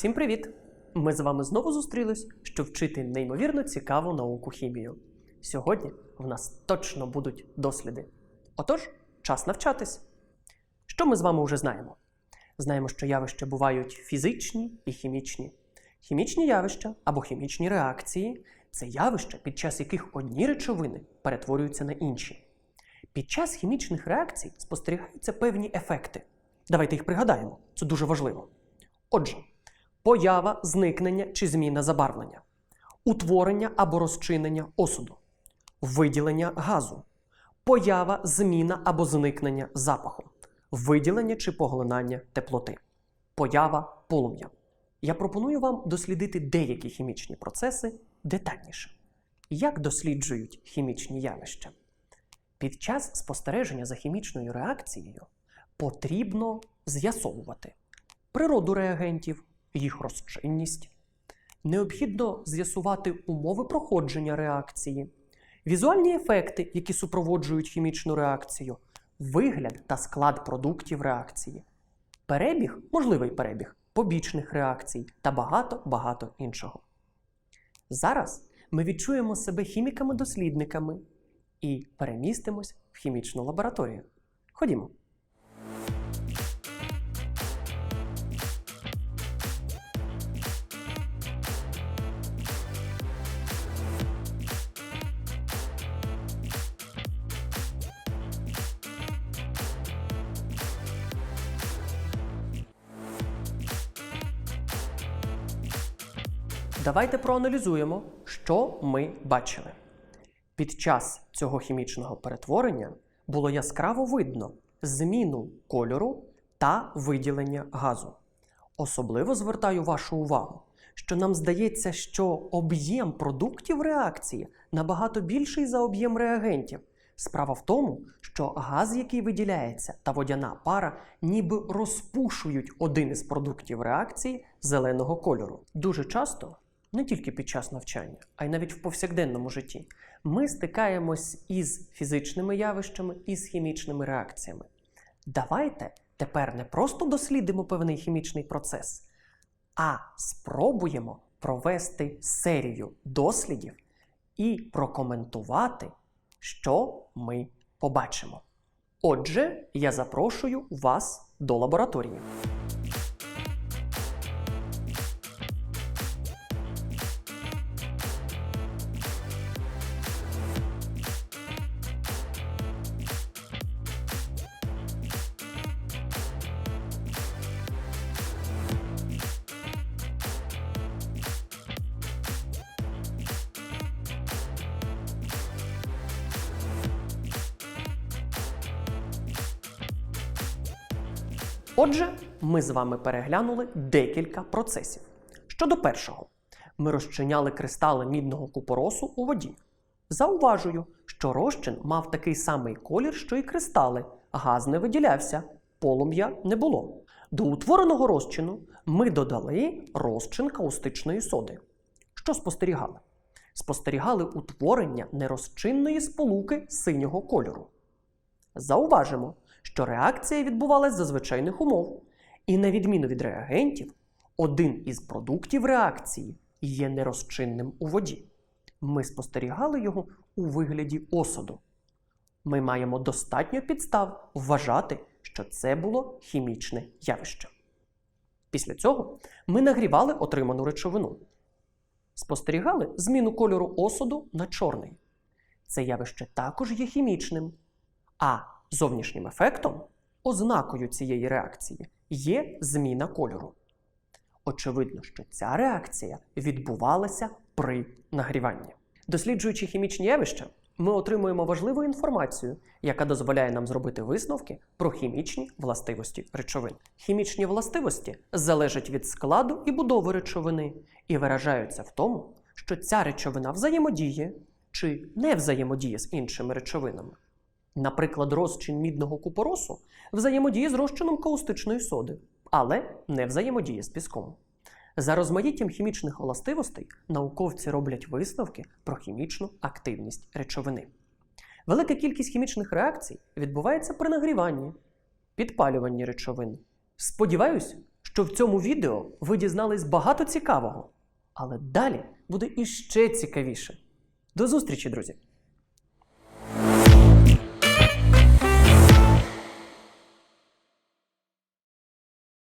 Всім привіт! Ми з вами знову зустрілись, щоб вчити неймовірно цікаву науку хімію. Сьогодні в нас точно будуть досліди. Отож, час навчатись. Що ми з вами вже знаємо? Знаємо, що явища бувають фізичні і хімічні. Хімічні явища або хімічні реакції це явища, під час яких одні речовини перетворюються на інші. Під час хімічних реакцій спостерігаються певні ефекти. Давайте їх пригадаємо, це дуже важливо. Отже, поява, зникнення чи зміна забарвлення, утворення або розчинення осуду, виділення газу, поява, зміна або зникнення запаху, виділення чи поглинання теплоти, поява полум'я. Я пропоную вам дослідити деякі хімічні процеси детальніше. Як досліджують хімічні явища? Під час спостереження за хімічною реакцією потрібно з'ясовувати природу реагентів, їх розчинність. Необхідно з'ясувати умови проходження реакції, візуальні ефекти, які супроводжують хімічну реакцію, вигляд та склад продуктів реакції, перебіг, можливий перебіг побічних реакцій та багато-багато іншого. Зараз ми відчуємо себе хіміками-дослідниками і перемістимось в хімічну лабораторію. Ходімо. Давайте проаналізуємо, що ми бачили. Під час цього хімічного перетворення було яскраво видно зміну кольору та виділення газу. Особливо звертаю вашу увагу, що нам здається, що об'єм продуктів реакції набагато більший за об'єм реагентів. Справа в тому, що газ, який виділяється, та водяна пара ніби розпушують один із продуктів реакції зеленого кольору. Дуже часто, не тільки під час навчання, а й навіть в повсякденному житті, ми стикаємось із фізичними явищами і з хімічними реакціями. Давайте тепер не просто дослідимо певний хімічний процес, а спробуємо провести серію дослідів і прокоментувати, що ми побачимо. Отже, я запрошую вас до лабораторії. Отже, ми з вами переглянули декілька процесів. Щодо першого, ми розчиняли кристали мідного купоросу у воді. Зауважую, що розчин мав такий самий колір, що і кристали, газ не виділявся, полум'я не було. До утвореного розчину ми додали розчин каустичної соди. Що спостерігали? Спостерігали утворення нерозчинної сполуки синього кольору. Зауважимо, що реакція відбувалась за звичайних умов, і на відміну від реагентів, один із продуктів реакції є нерозчинним у воді. Ми спостерігали його у вигляді осаду. Ми маємо достатньо підстав вважати, що це було хімічне явище. Після цього ми нагрівали отриману речовину. Спостерігали зміну кольору осаду на чорний. Це явище також є хімічним. А зовнішнім ефектом, ознакою цієї реакції, є зміна кольору. Очевидно, що ця реакція відбувалася при нагріванні. Досліджуючи хімічні явища, ми отримуємо важливу інформацію, яка дозволяє нам зробити висновки про хімічні властивості речовин. Хімічні властивості залежать від складу і будови речовини і виражаються в тому, що ця речовина взаємодіє чи не взаємодіє з іншими речовинами. Наприклад, розчин мідного купоросу взаємодіє з розчином каустичної соди, але не взаємодіє з піском. За розмаїттям хімічних властивостей науковці роблять висновки про хімічну активність речовини. Велика кількість хімічних реакцій відбувається при нагріванні, підпалюванні речовин. Сподіваюсь, що в цьому відео ви дізнались багато цікавого. Але далі буде іще цікавіше. До зустрічі, друзі!